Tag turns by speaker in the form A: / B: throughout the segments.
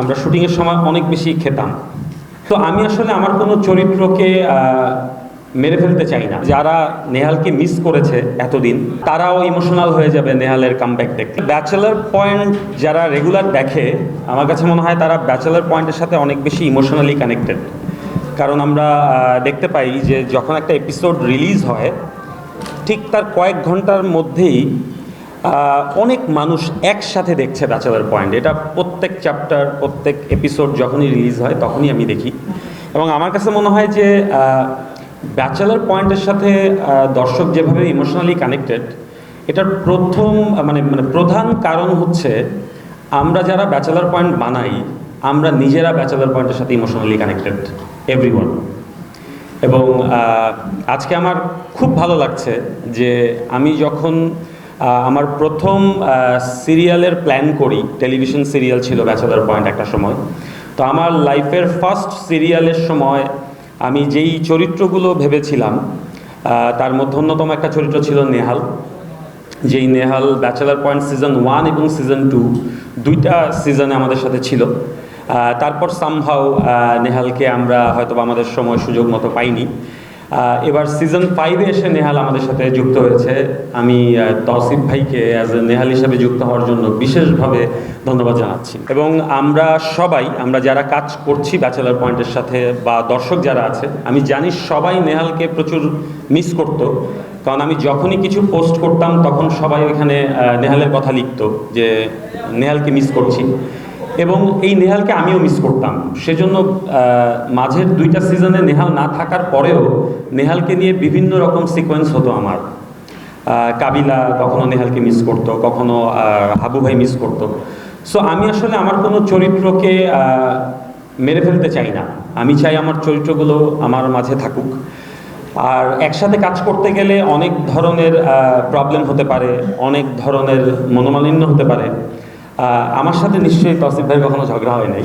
A: আমরা শুটিংয়ের সময় অনেক বেশি খেতাম। তো আমি আসলে আমার কোনো চরিত্রকে মেরে ফেলতে চাই না। যারা নেহালকে মিস করেছে এতদিন, তারাও ইমোশনাল হয়ে যাবে নেহালের কামব্যাক দেখতে। ব্যাচেলার পয়েন্ট যারা রেগুলার দেখে, আমার কাছে মনে হয় তারা ব্যাচেলার পয়েন্টের সাথে অনেক বেশি ইমোশনালি কানেক্টেড কারণ আমরা দেখতে পাই যে যখন একটা এপিসোড রিলিজ হয়, ঠিক তার কয়েক ঘণ্টার মধ্যেই অনেক মানুষ একসাথে দেখছে ব্যাচেলার পয়েন্ট। এটা প্রত্যেক চ্যাপ্টার প্রত্যেক এপিসোড যখনই রিলিজ হয়, তখনই আমি দেখি। এবং আমার কাছে মনে হয় যে ব্যাচেলার পয়েন্টের সাথে দর্শক যেভাবে ইমোশনালি কানেক্টেড এটার প্রথম মানে মানে প্রধান কারণ হচ্ছে আমরা যারা ব্যাচেলার পয়েন্ট বানাই, আমরা নিজেরা ব্যাচেলার পয়েন্টের সাথে ইমোশনালি কানেক্টেড এভরিওয়ান এবং আজকে আমার খুব ভালো লাগছে যে আমি যখন আমার প্রথম সিরিয়ালের প্ল্যান করি। টেলিভিশন সিরিয়াল ছিল ব্যাচেলার পয়েন্ট একটা সময়। তো আমার লাইফের ফার্স্ট সিরিয়ালের সময় আমি যেই চরিত্রগুলো ভেবেছিলাম তার মধ্যে অন্যতম একটা চরিত্র ছিল নেহাল। যেই Nehal bachelor point season one এবং সিজন টু দুইটা সিজনে আমাদের সাথে ছিল। তারপর সামহাও নেহালকে আমরা হয়তো আমাদের সময় সুযোগ মতো পাইনি। এবার সিজন ফাইভে এসে নেহাল আমাদের সাথে যুক্ত হয়েছে। আমি তৌসিফ ভাইকে অ্যাজ এ নেহাল হিসাবে যুক্ত হওয়ার জন্য বিশেষভাবে ধন্যবাদ জানাচ্ছি। এবং আমরা সবাই, আমরা যারা কাজ করছি ব্যাচেলার পয়েন্টের সাথে বা দর্শক যারা আছে, আমি জানি সবাই নেহালকে প্রচুর মিস করতো। কারণ আমি যখনই কিছু পোস্ট করতাম, তখন সবাই ওইখানে নেহালের কথা লিখতো যে, নেহালকে মিস করছি। এবং এই নেহালকে আমিও মিস করতাম। সেজন্য মাঝের দুইটা সিজনে নেহাল না থাকার পরেও নেহালকে নিয়ে বিভিন্ন রকম সিকোয়েন্স হতো আমার। কাবিলা কখনো নেহালকে মিস করতো, কখনো হাবু ভাই মিস করতো। সো আমি আসলে আমার কোনো চরিত্রকে মেরে ফেলতে চাই না। আমি চাই আমার চরিত্রগুলো আমার মাঝে থাকুক। আর একসাথে কাজ করতে গেলে অনেক ধরনের প্রবলেম হতে পারে, অনেক ধরনের মনোমালিন্য হতে পারে। আমার সাথে নিশ্চয়ই তসিফ ভাই কখনো ঝগড়া হয় নাই।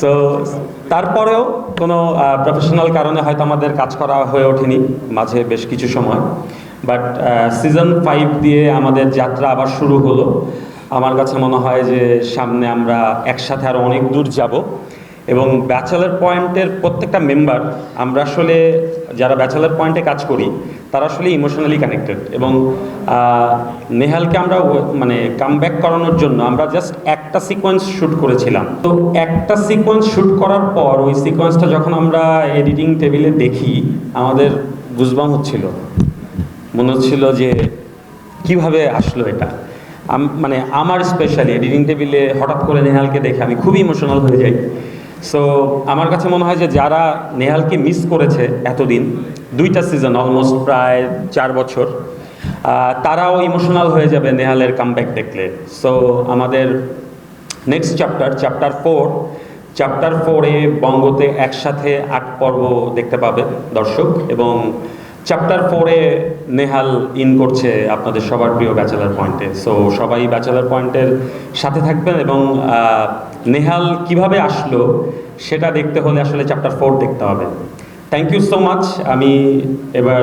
A: সো তারপরেও কোনো প্রফেশনাল কারণে হয়তো আমাদের কাজ করা হয়ে ওঠেনি মাঝে বেশ কিছু সময়। বাট সিজন ফাইভ দিয়ে আমাদের যাত্রা আবার শুরু হলো। আমার কাছে মনে হয় যে সামনে আমরা একসাথে আরও অনেক দূর যাব। এবং ব্যাচেলার পয়েন্টের প্রত্যেকটা মেম্বার আমরা আসলে যারা ব্যাচেলার পয়েন্টে কাজ করি, তারা আসলে ইমোশনালি কানেক্টেড এবং নেহালকে আমরা মানে কামব্যাক করানোর জন্য আমরা জাস্ট একটা সিকোয়েন্স শ্যুট করেছিলাম। তো একটা সিকোয়েন্স শ্যুট করার পর ওই সিকোয়েন্সটা যখন আমরা এডিটিং টেবিলে দেখি, আমাদের গুজবাম হচ্ছিল। মনে হচ্ছিল যে কীভাবে আসলো এটা? মানে আমার স্পেশালি এডিটিং টেবিলে হঠাৎ করে নেহালকে দেখে আমি খুবই ইমোশনাল হয়ে যাই। সো আমার কাছে মনে হয় যে যারা নেহালকে মিস করেছে এতদিন, দুইটা সিজন অলমোস্ট প্রায় চার বছর তারাও ইমোশনাল হয়ে যাবে নেহালের কামব্যাক দেখলে। সো আমাদের next chapter chapter four chapter ফোরে বঙ্গতে একসাথে আট পর্ব দেখতে পাবে দর্শক এবং চ্যাপ্টার ফোরে নেহাল ইন করছে আপনাদের সবার প্রিয় ব্যাচেলার পয়েন্টে সো সবাই ব্যাচেলার পয়েন্টের সাথে থাকবেন এবং নেহাল কীভাবে আসলো সেটা দেখতে হলে আসলে চ্যাপ্টার ফোর দেখতে হবে। থ্যাংক ইউ সো মাচ আমি এবার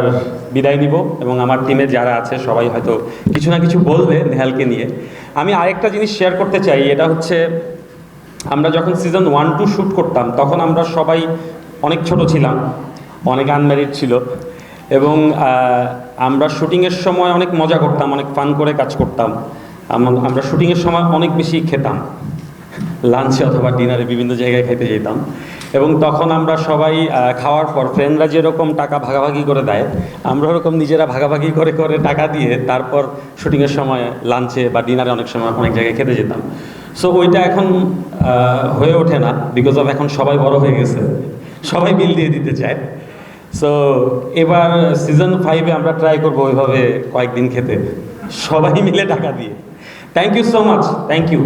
A: বিদায় নিব এবং আমার টিমে যারা আছে সবাই হয়তো কিছু না কিছু বলবে নেহালকে নিয়ে। আমি আরেকটা জিনিস শেয়ার করতে চাই, এটা হচ্ছে আমরা যখন সিজন ওয়ান টু শ্যুট করতাম, তখন আমরা সবাই অনেক ছোট ছিলাম, অনেক আনম্যারিড ছিল এবং আমরা শুটিংয়ের সময় অনেক মজা করতাম, অনেক ফান করে কাজ করতাম। আমরা শুটিংয়ের সময় অনেক বেশি খেতাম। লাঞ্চে অথবা ডিনারে বিভিন্ন জায়গায় খেতে যেতাম। এবং তখন আমরা সবাই খাওয়ার পর ফ্রেন্ডরা যেরকম টাকা ভাগাভাগি করে দেয়, আমরা ওরকম নিজেরা ভাগাভাগি করে করে টাকা দিয়ে তারপর শুটিংয়ের সময় লাঞ্চে বা ডিনারে অনেক সময় অনেক জায়গায় খেতে যেতাম। সো ওইটা এখন হয়ে ওঠে না বিকজ অফ এখন সবাই বড় হয়ে গেছে। সবাই বিল দিয়ে দিতে চায়। সো এবার সিজন ফাইভে আমরা ট্রাই করব ওইভাবে কয়েকদিন খেতে। সবাই মিলে টাকা দিয়ে। Thank you so much thank you